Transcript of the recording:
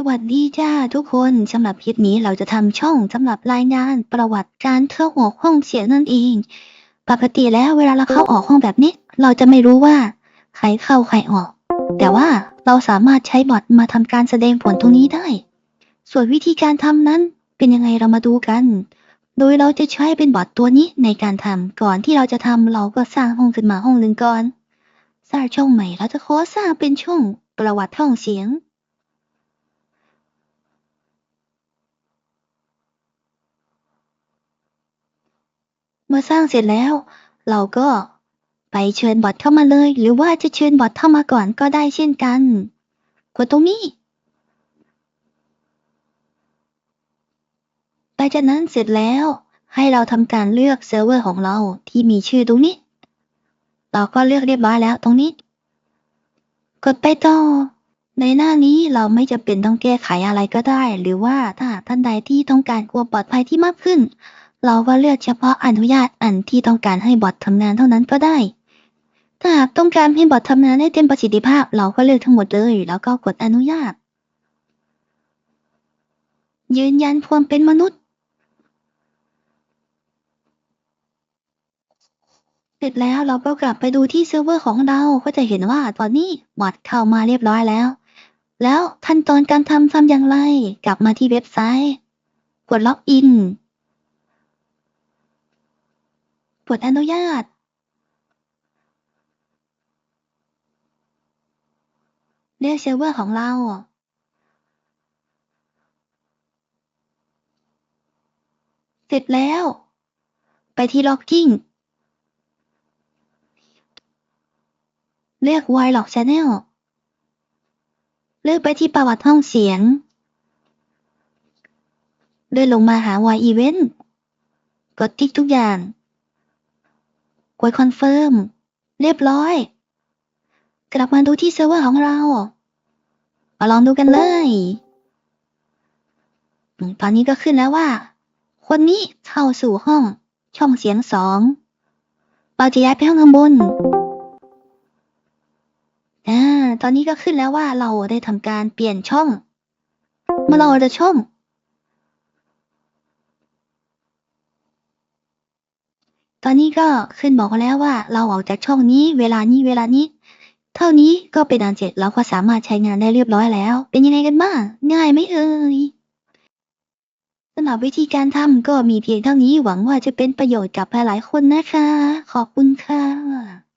สวัสดีจ้าทุกคนสำหรับคลิปนี้เราจะทำช่องสำหรับรายงานประวัติการเข้าออกห้องเสียงนั่นเอง ปกติแล้วเวลาเราเข้าออกห้องแบบนี้ เราจะไม่รู้ว่า ใครเข้าใครออก แต่ว่าเราสามารถใช้บอทมาทำการแสดงผลตรงนี้ได้ ส่วนวิธีการทำนั้นเป็นยังไงเรามาดูกัน โดยเราจะใช้เป็นบอทตัวนี้ในการทำก่อนที่เราจะทำเราก็สร้างห้องขึ้นมาห้องหนึ่งก่อน สร้างช่องใหม่เราจะขอสร้างเป็นช่องประวัติห้องเสียง เมื่อสร้างเสร็จแล้ว เราก็ไปเชิญบอทเข้ามาเลย หรือว่าจะเชิญบอทเข้ามาก่อนก็ได้เช่นกันกดตรงนี้หลังจากนั้นเสร็จแล้วให้เราทำการเลือกเซิร์ฟเวอร์ของเราที่มีชื่อตรงนี้ เราก็เลือกเรียบร้อยแล้วตรงนี้ กดไปต่อ ในหน้านี้เราไม่จะเป็นต้องแก้ไขอะไรก็ได้ หรือว่าถ้าท่านใดที่ต้องการความปลอดภัยที่มากขึ้น เราก็เลือกเฉพาะอนุญาตอันที่ต้องการให้บอททำงานเท่านั้นก็ได้ ถ้าหากต้องการให้บอททำงานได้เต็มประสิทธิภาพ เราก็เลือกทั้งหมดเลย แล้วก็กดอนุญาต ยืนยันความเป็นมนุษย์ เสร็จแล้วเราก็กลับไปดูที่เซิร์ฟเวอร์ของเรา ก็จะเห็นว่าตอนนี้บอทเข้ามาเรียบร้อยแล้ว แล้วขั้นตอนการทำทำอย่างไร กลับมาที่เว็บไซต์ กดล็อกอิน กดอนุญาตเลือกเซิร์ฟเวอร์ของเรา เสร็จแล้ว ไปที่ล็อกกิ้ง เลือก w i l o g Channel เลือกไปที่ประวัติห้องเสียง เลื่อนลงมาหา Y Event กดติ๊กทุกอย่าง กดคอนเฟิร์ม เรียบร้อย กลับมาดูที่เซิร์ฟเวอร์ของเรา มาลองดูกันเลย ตอนนี้ก็ขึ้นแล้วว่า คนนี้เข้าสู่ห้องช่องเสียงสองเราจะย้ายไปห้องข้างบนอ่าตอนนี้ก็ขึ้นแล้วว่าเราได้ทำการเปลี่ยนช่อง เมื่อเราจะช่อง อนนี้ก็ขึ้นบอกแล้วว่าเราออกจากช่องนี้เวลานี้เวลานี้ เท่านี้ก็เป็นอันเสร็จเราก็สามารถใช้งานได้เรียบร้อยแล้ว เป็นยังไงกันบ้างง่ายไหมเอ่ยสำหรับวิธีการทำก็มีเพียงเท่านี้หวังว่าจะเป็นประโยชน์กับหลายๆคนนะคะ ขอบคุณค่ะ